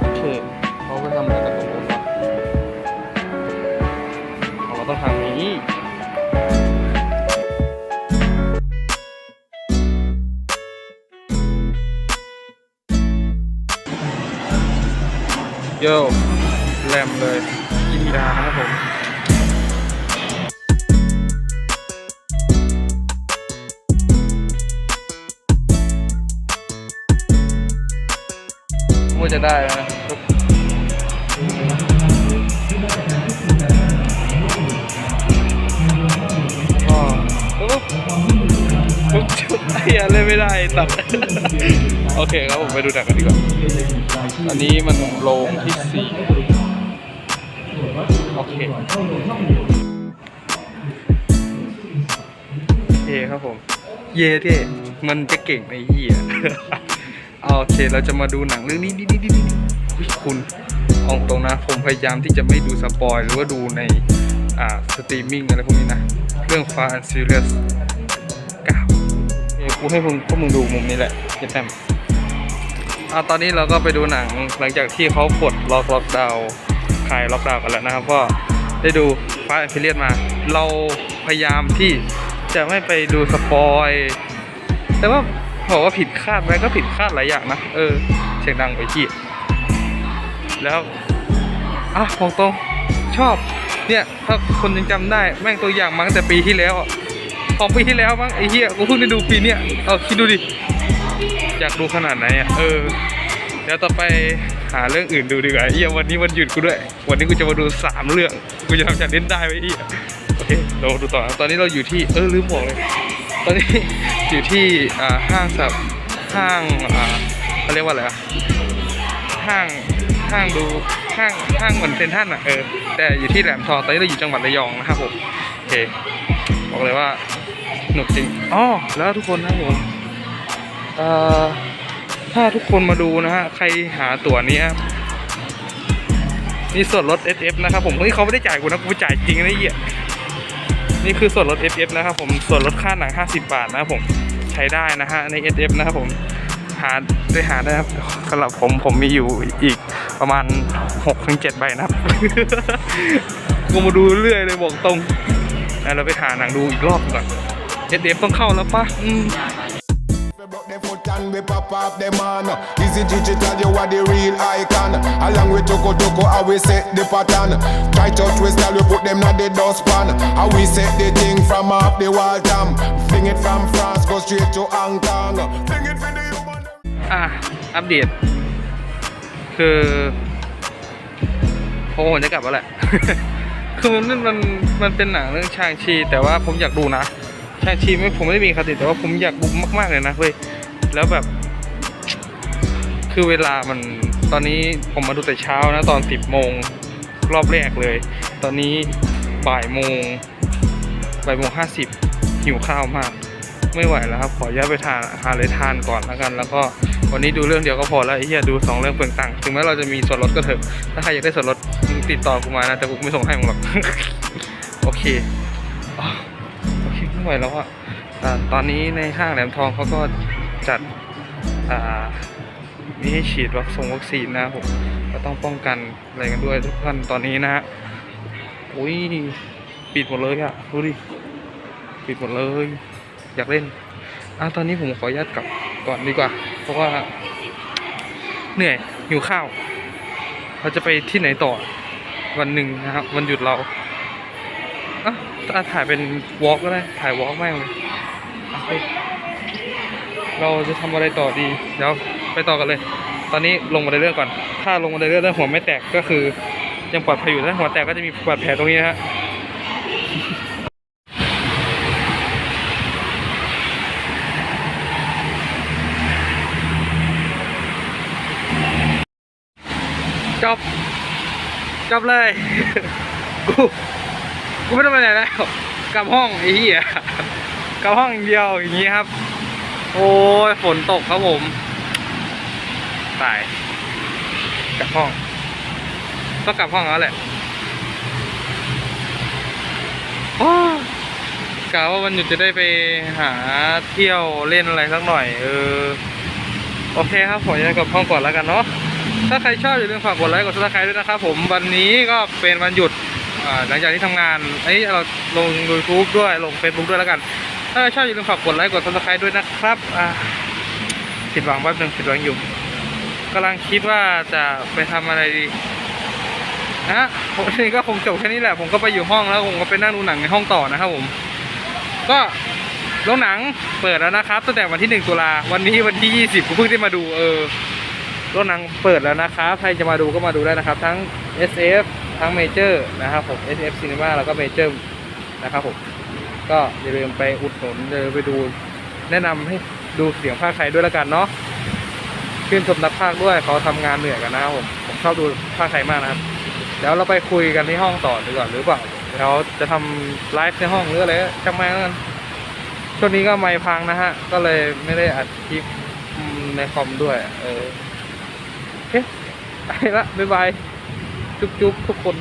โอเคเขาไปทำอะไรกันตรงนู้นวะอ๋อต้องทางนี้ โย่แรมเลยกินยานะครับผม จะได้แล้วนะก็ปุ๊บปุ๊บจุดไอ้อะไรไม่ได้ตัด โอเคครับผมไปดูหนังกันดีกว่า อันนี้มันโรงที่สี่โอเคเย่ครับผม เย่เท่มันจะเก่งในเหี้ยเอา โอเคเราจะมาดูหนังเรื่องนี้นี่นี่นี่นี่คุณเอาตรงนะผมพยายามที่จะไม่ดูสปอยหรือว่าดูในอ่าสตรีมมิ่งอะไรพวกนี้นะ เรื่อง Fast and Furious 9เอ้กูให้มึงพวกมึงดูมุมนี้แหละเจ็ดแต้มอ่าตอนนี้เราก็ไปดูหนังหลังจากที่เขาปลดล็อกล็อกดาวน์คลายล็อกดาวน์กันแล้วนะครับก็ได้ดู Fast and Furious มา เราพยายามที่จะไม่ไปดูสปอยแต่ว่า บอกว่าผิดคาดไหมก็ผิดคาดหลายอย่างนะ เออ เสียงดังไปที่แล้วอะบอกตรงชอบ เนี่ย ถ้าคนยังจำได้ แม่งตัวอย่างมาตั้งแต่ปีที่แล้วของปีที่แล้วมั้งไอ้เหี้ยกูเพิ่งได้ดูปีเนี้ยเอาคิดดูดิ อยากดูขนาดไหนอะ เออ เดี๋ยวต่อไปหาเรื่องอื่นดูดีกว่าไอ้เหี้ยวันนี้วันหยุดกูด้วย วันนี้กูจะมาดูสามเรื่อง กูจะทำจากเล่นได้ไหมอ้เหี้ยโอเคเรามาดูต่อนะตอนนี้เราอยู่ที่ เออลืมบอกเลย ตอนนี้อยู่ที่ห้างสับห้างเขาเรียกว่าอะไรอะห้างห้างดูห้างห้างเหมือนเซนทรันอะเออแต่อยู่ที่แหลมทองตอนนี้เราอยู่จังหวัดระยองนะครับผมโอเคบอกเลยว่าสนุกจริงอ๋อแล้วทุกคนนะผมเอ่อถ้าทุกคนมาดูนะฮะใครหาตั๋วนี้มีส่วนลด SF นะครับผมเฮ้ยเขาไม่ได้จ่ายกูนะกูจ่ายจริงนะไอ้เหี้ย นี่คือส่วนลด FF นะครับผม ส่วนลดค่าหนัง 50 บาทนะครับผม ใช้ได้นะฮะใน SF นะครับผม หาได้หาได้ครับสำหรับผมผมมีอยู่อีกประมาณ 6-7 ใบนะครับ กูมาดูเรื่อยเลยบอกตรง เราไปหาหนังดูอีกรอบก่อน SF ต้องเข้าแล้วปะอืม broke them foot and we pop up the man. Easy digital, you are the real icon. Along with Toko Toko, how we set the pattern. Try to twist all we put them on the dustpan. How we set the thing from off the wall jam. Fling it from France, go straight to Hong Kong. Fling it for the human. อะ อัปเดต คือผมผมจะกลับแล้วแหละ คือมันมันมันเป็นหนังเรื่องชางชี แต่ว่าผมอยากดูนะชางชีไม่ผมไม่ได้มีคติแต่ว่าผมอยากดูมากๆเลยนะเว้ย แล้วแบบ คือเวลามันตอนนี้ผมมาดูแต่เช้านะ ตอนสิบโมงรอบแรกเลย ตอนนี้บ่ายโมงบ่ายโมงห้าสิบหิวข้าวมาก ไม่ไหวแล้วครับ ขออนุญาตไปทานหาอะไรทานก่อนแล้วกัน แล้วก็วันนี้ดูเรื่องเดียวก็พอแล้วไอ้เหี้ยดูสองเรื่องเปลืองตังค์ถึงแม้เราจะมีส่วนลดก็เถอะ ถ้าใครอยากได้ส่วนลดมึงติดต่อกูมานะแต่กูไม่ส่งให้มึงหรอก โอเคอ๋อโอเคไม่ไหวแล้วอะอ่ตอนนี้ในห้างแหลมทองเขาก็ จัดอ่ามีให้ฉีดวัคซงวัคซีนนะผมก็ต้องป้องกันอะไรกันด้วยทุกท่านตอนนี้นะฮะอุ้ยปิดหมดเลยอะดูดิปิดหมดเลย อยากเล่นอะตอนนี้ผมขออนุญาตกลับก่อนดีกว่า เพราะว่า เหนื่อยหิวข้าว เราจะไปที่ไหนต่อวันหนึ่งนะครับวันหยุดเราอะอะถ่ายเป็นวอล์กก็ได้ถ่ายวอล์กแม่งเลยอะไป เราจะทำอะไรต่อดี เดี๋ยวไปต่อกันเลย ตอนนี้ลงมาในเรื่องก่อน ถ้าลงมาในเรื่องแล้วหัวไม่แตกก็คือ ยังปลอดภัยอยู่ถ้าหัวแตกก็จะมีบาดแผลตรงนี้นะฮะจบจบเลย กู กูไม่ต้องไปไหนแล้ว กลับห้องไอ้เหี้ยกลับห้องอย่างเดียวอย่างนี้ครับ โอ้ยฝนตกครับผมตายกลับห้อง ก็กลับห้องแล้วแหละโอ้กะว่าวันหยุดจะได้ไปหาเที่ยวเล่นอะไรสักหน่อย เออ โอเคครับผมจะกดห้องก่อนแล้วกันเนาะถ้าใครชอบอย่าลืมฝากกดไลค์กดซับสไครต์ด้วยนะครับผมวันนี้ก็เป็นวันหยุดหลังจากที่ทำงานเอ้ยเราลง YouTube ด้วยลง Facebook ด้วยแล้วกัน ถ้าชอบอย่าลืมฝากกดไลค์กดซับสไครต์ด้วยนะครับอ่าผิดหวังแป๊บหนึงผิดหวังอยู่กำลังคิดว่าจะไปทำอะไรดีนะผมนี่ก็คงจบแค่นี้แหละ ผมก็ไปอยู่ห้องแล้วผมก็ไปนั่งดูหนังในห้องต่อนะครับผม ก็โรงหนังเปิดแล้วนะครับตั้งแต่วันที่ 1 ตุลาวันนี้วันที่ 20ผมเพิ่งได้มาดูเออโรงหนังเปิดแล้วนะครับใครจะมาดูก็มาดูได้นะครับ ทั้ง SF ทั้งเมเจอร์นะครับผม SF Cinema แล้วก็เมเจอร์นะครับผม ก็อย่าลืมไปอุดหนุนอย่าลืมไปดู แนะนำให้ดูเสียงภาคไทยด้วยล้วกันเนาะชื่นชมนักภาคด้วยเขาทำงานเหนื่อยกันนะครับผมผมชอบดูภาคไทยมากนะครับเดี๋ยวเราไปคุยกันที่ห้องต่อดีกว่าหรือเปล่าเดี๋ยวจะทำไลฟ์ในห้องหรืออะไรจังมาแล้วกันช่วงนี้ก็ไม่พังนะฮะ ก็เลยไม่ได้อัดคลิปในคอมด้วย เออโอเคไปละบ๊ายบาย จุ๊บๆทุกคน